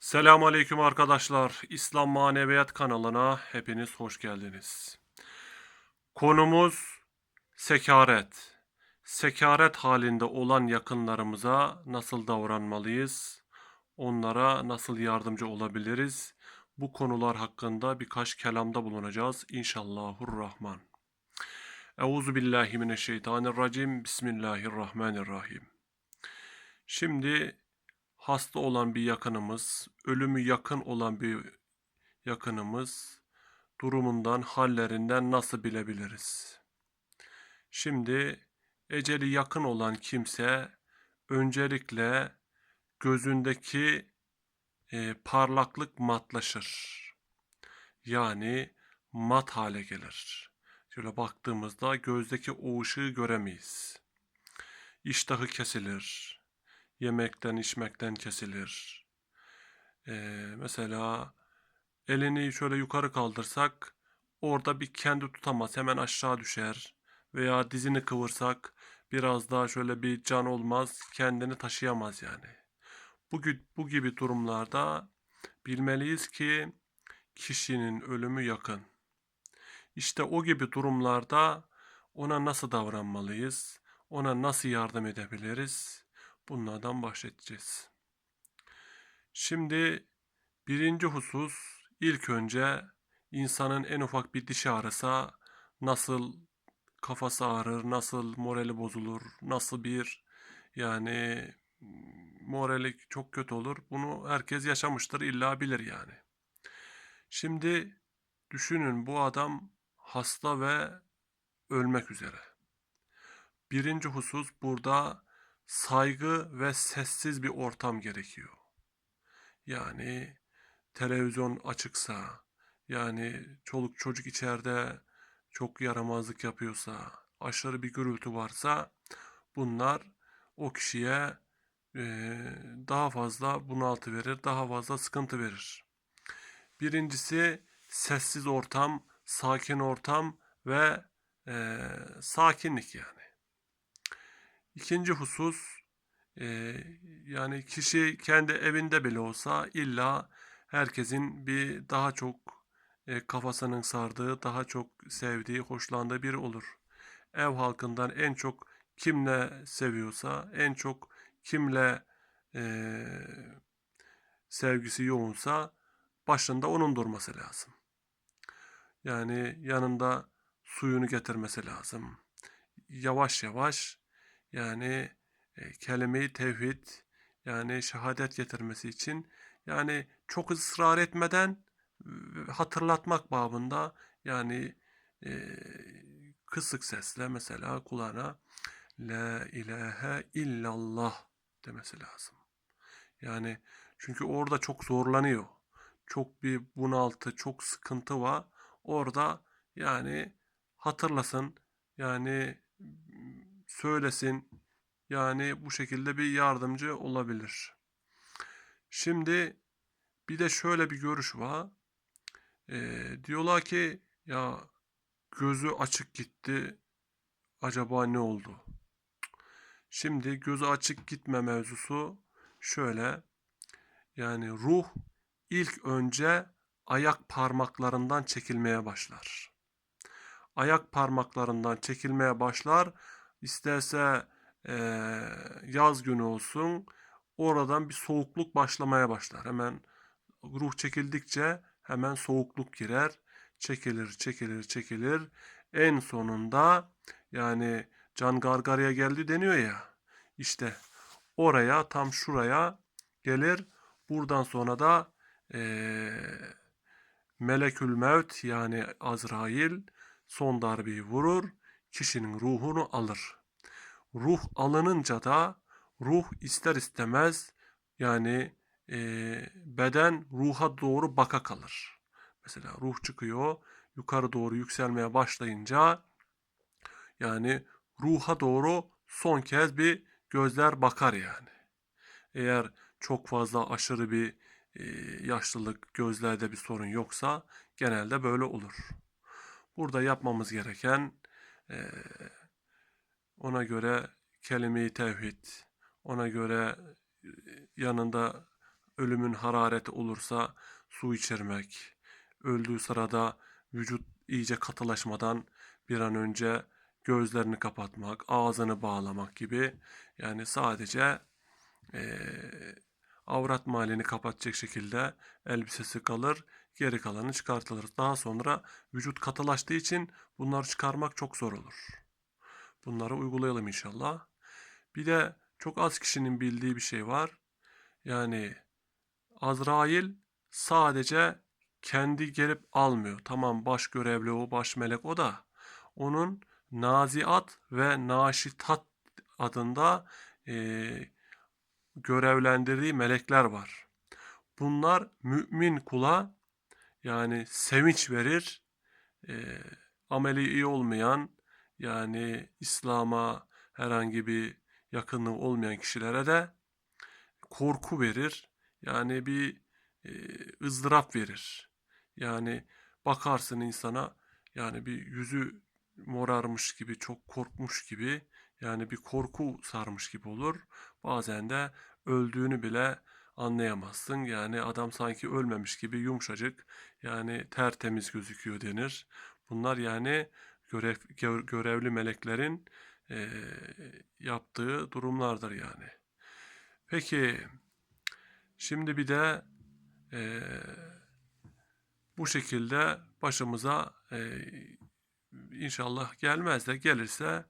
Selamun Aleyküm arkadaşlar. İslam Maneviyat kanalına hepiniz hoş geldiniz. Konumuz sekaret. Sekaret halinde olan yakınlarımıza nasıl davranmalıyız? Onlara nasıl yardımcı olabiliriz? Bu konular hakkında birkaç kelamda bulunacağız. İnşallahurrahman. Euzu billahi mineşşeytanirracim. Bismillahirrahmanirrahim. Şimdi hasta olan bir yakınımız, ölümü yakın olan bir yakınımız durumundan, hallerinden nasıl bilebiliriz? Şimdi eceli yakın olan kimse öncelikle gözündeki e, parlaklık matlaşır. Yani mat hale gelir. Şöyle baktığımızda gözdeki o ışığı göremeyiz. İştahı kesilir yemekten içmekten kesilir. Ee, mesela elini şöyle yukarı kaldırsak orada bir kendi tutamaz hemen aşağı düşer. Veya dizini kıvırsak biraz daha şöyle bir can olmaz kendini taşıyamaz yani. Bu, bu gibi durumlarda bilmeliyiz ki kişinin ölümü yakın. İşte o gibi durumlarda ona nasıl davranmalıyız? Ona nasıl yardım edebiliriz? Bunlardan bahsedeceğiz. Şimdi birinci husus ilk önce insanın en ufak bir dişi ağrısa nasıl kafası ağrır, nasıl morali bozulur, nasıl bir yani morali çok kötü olur. Bunu herkes yaşamıştır, illa bilir yani. Şimdi düşünün bu adam hasta ve ölmek üzere. Birinci husus burada saygı ve sessiz bir ortam gerekiyor. Yani televizyon açıksa, yani çoluk çocuk içeride çok yaramazlık yapıyorsa, aşırı bir gürültü varsa bunlar o kişiye eee, daha fazla bunaltı verir, daha fazla sıkıntı verir. Birincisi sessiz ortam, sakin ortam ve eee, sakinlik yani. İkinci husus e, yani kişi kendi evinde bile olsa illa herkesin bir daha çok e, kafasının sardığı, daha çok sevdiği, hoşlandığı biri olur. Ev halkından en çok kimle seviyorsa, en çok kimle e, sevgisi yoğunsa başında onun durması lazım. Yani yanında suyunu getirmesi lazım. Yavaş yavaş yani e, kelime-i tevhid yani şehadet getirmesi için yani çok ısrar etmeden e, hatırlatmak babında yani e, kısık sesle mesela kulağına La ilahe illallah demesi lazım. Yani çünkü orada çok zorlanıyor. Çok bir bunaltı, çok sıkıntı var. Orada yani hatırlasın, yani söylesin. Yani bu şekilde bir yardımcı olabilir. Şimdi bir de şöyle bir görüş var. Ee, diyorlar ki ya gözü açık gitti. Acaba ne oldu? Şimdi gözü açık gitme mevzusu şöyle. Yani ruh ilk önce ayak parmaklarından çekilmeye başlar. Ayak parmaklarından çekilmeye başlar. İsterse eee, yaz günü olsun oradan bir soğukluk başlamaya başlar. Hemen ruh çekildikçe hemen soğukluk girer. Çekilir, çekilir, çekilir. En sonunda yani can gargaraya geldi deniyor ya. İşte oraya tam şuraya gelir. Buradan sonra da eee Melekül Mevt yani Azrail son darbeyi vurur. Kişinin ruhunu alır. Ruh alınınca da ruh ister istemez yani eee, beden ruha doğru baka kalır. Mesela ruh çıkıyor yukarı doğru yükselmeye başlayınca yani ruha doğru son kez bir gözler bakar yani. Eğer çok fazla aşırı bir e, yaşlılık, gözlerde bir sorun yoksa genelde böyle olur. Burada yapmamız gereken e, ona göre kelime-i tevhid, ona göre e, yanında ölümün harareti olursa su içirmek, öldüğü sırada vücut iyice katılaşmadan bir an önce gözlerini kapatmak, ağzını bağlamak gibi. Yani sadece eee, avrat malini kapatacak şekilde elbisesi kalır, geri kalanı çıkartılır. Daha sonra vücut katılaştığı için bunları çıkarmak çok zor olur. Bunları uygulayalım inşallah. Bir de çok az kişinin bildiği bir şey var. Yani Azrail sadece kendi gelip almıyor. Tamam baş görevli o, baş melek o da. Onun Naziat ve Naşitat adında eee, görevlendirdiği melekler var. Bunlar mümin kula yani sevinç verir. Eee, ameli iyi olmayan yani İslam'a herhangi bir yakınlığı olmayan kişilere de korku verir. Yani bir e, ızdırap verir. Yani bakarsın insana yani bir yüzü morarmış gibi, çok korkmuş gibi yani bir korku sarmış gibi olur. Bazen de öldüğünü bile anlayamazsın. Yani adam sanki ölmemiş gibi yumuşacık yani tertemiz gözüküyor denir. Bunlar yani görev, gö- görevli meleklerin e, yaptığı durumlardır yani. Peki şimdi bir de e, bu şekilde başımıza e, inşallah gelmez de gelirse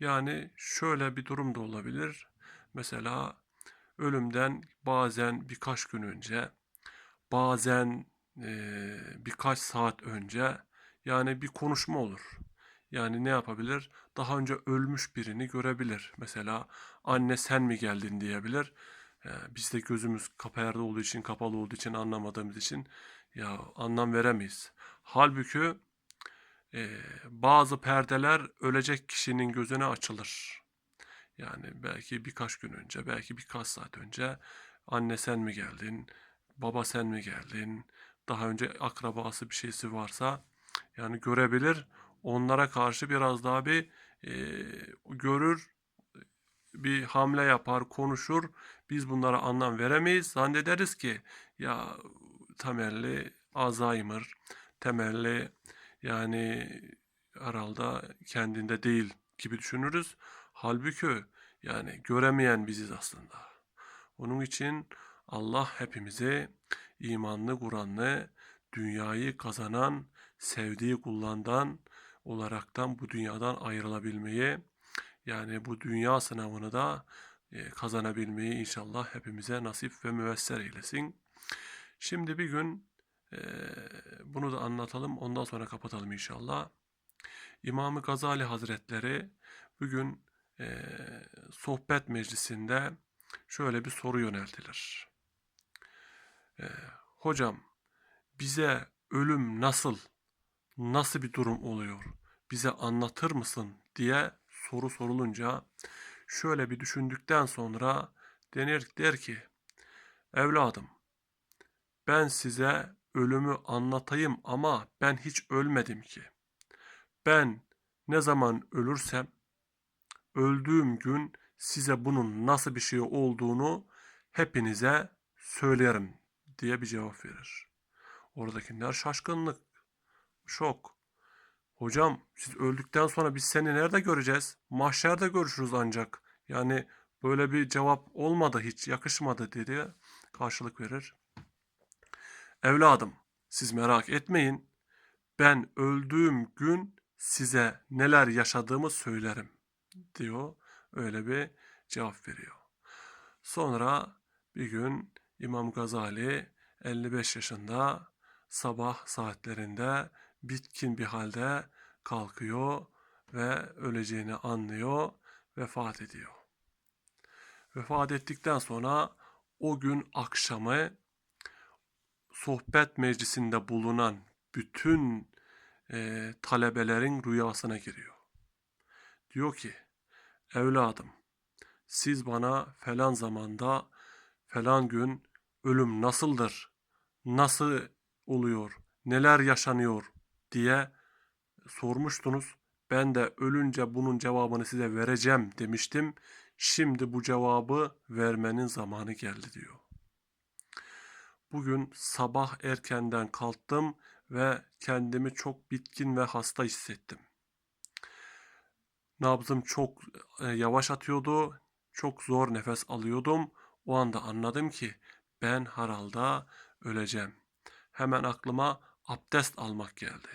yani şöyle bir durum da olabilir. Mesela ölümden bazen birkaç gün önce, bazen e, birkaç saat önce yani bir konuşma olur. Yani ne yapabilir? Daha önce ölmüş birini görebilir. Mesela anne sen mi geldin diyebilir. Ee, biz de gözümüz kapayarda olduğu için, kapalı olduğu için anlamadığımız için ya anlam veremeyiz. Halbuki e, bazı perdeler ölecek kişinin gözüne açılır. Yani belki birkaç gün önce, belki birkaç saat önce anne sen mi geldin, baba sen mi geldin, daha önce akrabası bir şeysi varsa yani görebilir. Onlara karşı biraz daha bir e, görür, bir hamle yapar, konuşur. Biz bunlara anlam veremeyiz. Zannederiz ki ya temelli Alzheimer, temelli yani herhalde kendinde değil gibi düşünürüz. Halbuki yani göremeyen biziz aslında. Onun için Allah hepimize imanlı, Kur'anlı, dünyayı kazanan, sevdiği kullandan olaraktan bu dünyadan ayrılabilmeyi yani bu dünya sınavını da e, kazanabilmeyi inşallah hepimize nasip ve müvesser eylesin. Şimdi bir gün e, bunu da anlatalım ondan sonra kapatalım inşallah. İmam-ı Gazali Hazretleri bugün e, sohbet meclisinde şöyle bir soru yöneltilir. E, hocam bize ölüm nasıl, nasıl bir durum oluyor? Bize anlatır mısın diye soru sorulunca şöyle bir düşündükten sonra denir der ki evladım ben size ölümü anlatayım ama ben hiç ölmedim ki. Ben ne zaman ölürsem öldüğüm gün size bunun nasıl bir şey olduğunu hepinize söylerim diye bir cevap verir. Oradakiler şaşkınlık, şok. Hocam siz öldükten sonra biz seni nerede göreceğiz? Mahşerde görüşürüz ancak. Yani böyle bir cevap olmadı hiç yakışmadı dedi karşılık verir. Evladım siz merak etmeyin. Ben öldüğüm gün size neler yaşadığımı söylerim diyor. Öyle bir cevap veriyor. Sonra bir gün İmam Gazali 55 yaşında sabah saatlerinde bitkin bir halde kalkıyor ve öleceğini anlıyor, vefat ediyor. Vefat ettikten sonra o gün akşamı sohbet meclisinde bulunan bütün e, talebelerin rüyasına giriyor. Diyor ki, evladım siz bana falan zamanda falan gün ölüm nasıldır, nasıl oluyor, neler yaşanıyor diye sormuştunuz. Ben de ölünce bunun cevabını size vereceğim demiştim. Şimdi bu cevabı vermenin zamanı geldi diyor. Bugün sabah erkenden kalktım ve kendimi çok bitkin ve hasta hissettim. Nabzım çok e, yavaş atıyordu. Çok zor nefes alıyordum. O anda anladım ki ben herhalde öleceğim. Hemen aklıma abdest almak geldi.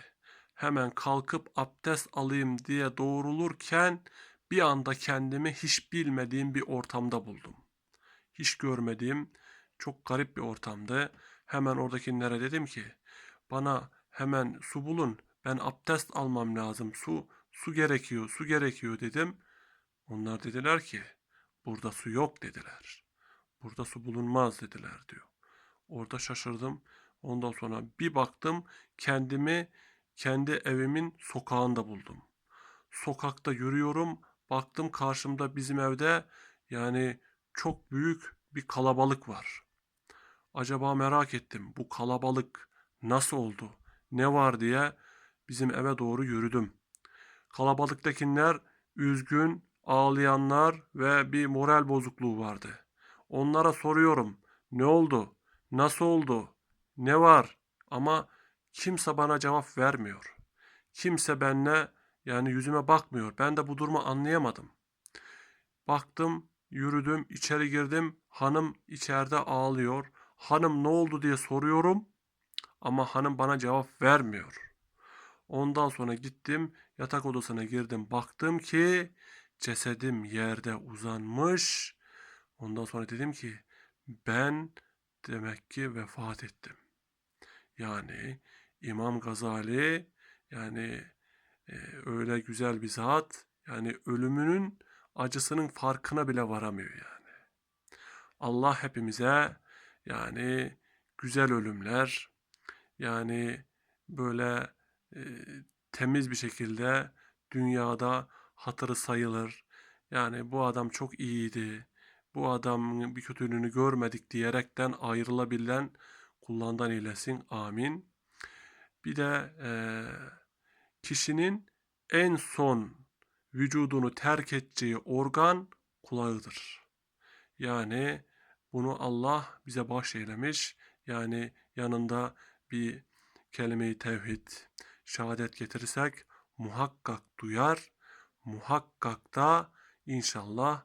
Hemen kalkıp abdest alayım diye doğrulurken bir anda kendimi hiç bilmediğim bir ortamda buldum. Hiç görmediğim çok garip bir ortamdı. Hemen oradakilere dedim ki bana hemen su bulun. Ben abdest almam lazım. Su su gerekiyor, su gerekiyor dedim. Onlar dediler ki burada su yok dediler. Burada su bulunmaz dediler diyor. Orada şaşırdım. Ondan sonra bir baktım kendimi kendi evimin sokağında buldum. Sokakta yürüyorum. Baktım karşımda bizim evde yani çok büyük bir kalabalık var. Acaba merak ettim bu kalabalık nasıl oldu? Ne var diye bizim eve doğru yürüdüm. Kalabalıktakiler üzgün, ağlayanlar ve bir moral bozukluğu vardı. Onlara soruyorum. Ne oldu? Nasıl oldu? Ne var? Ama kimse bana cevap vermiyor. Kimse benimle yani yüzüme bakmıyor. Ben de bu durumu anlayamadım. Baktım, yürüdüm, içeri girdim. Hanım içeride ağlıyor. Hanım ne oldu diye soruyorum. Ama hanım bana cevap vermiyor. Ondan sonra gittim, yatak odasına girdim. Baktım ki cesedim yerde uzanmış. Ondan sonra dedim ki ben demek ki vefat ettim. Yani İmam Gazali yani e, öyle güzel bir zat yani ölümünün acısının farkına bile varamıyor yani. Allah hepimize yani güzel ölümler yani böyle e, temiz bir şekilde dünyada hatırı sayılır. Yani bu adam çok iyiydi. Bu adamın bir kötülüğünü görmedik diyerekten ayrılabilen kullandan eylesin. Amin. Bir de e, kişinin en son vücudunu terk edeceği organ kulağıdır. Yani bunu Allah bize bahşeylemiş. Yani yanında bir kelime-i tevhid, şehadet getirirsek muhakkak duyar, muhakkak da inşallah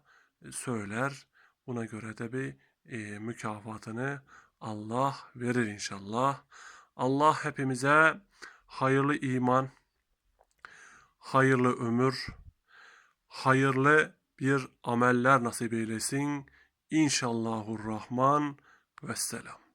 söyler. Buna göre de bir e, mükafatını Allah verir inşallah. Allah hepimize hayırlı iman, hayırlı ömür, hayırlı bir ameller nasip eylesin. İnşallahurrahman ve selam.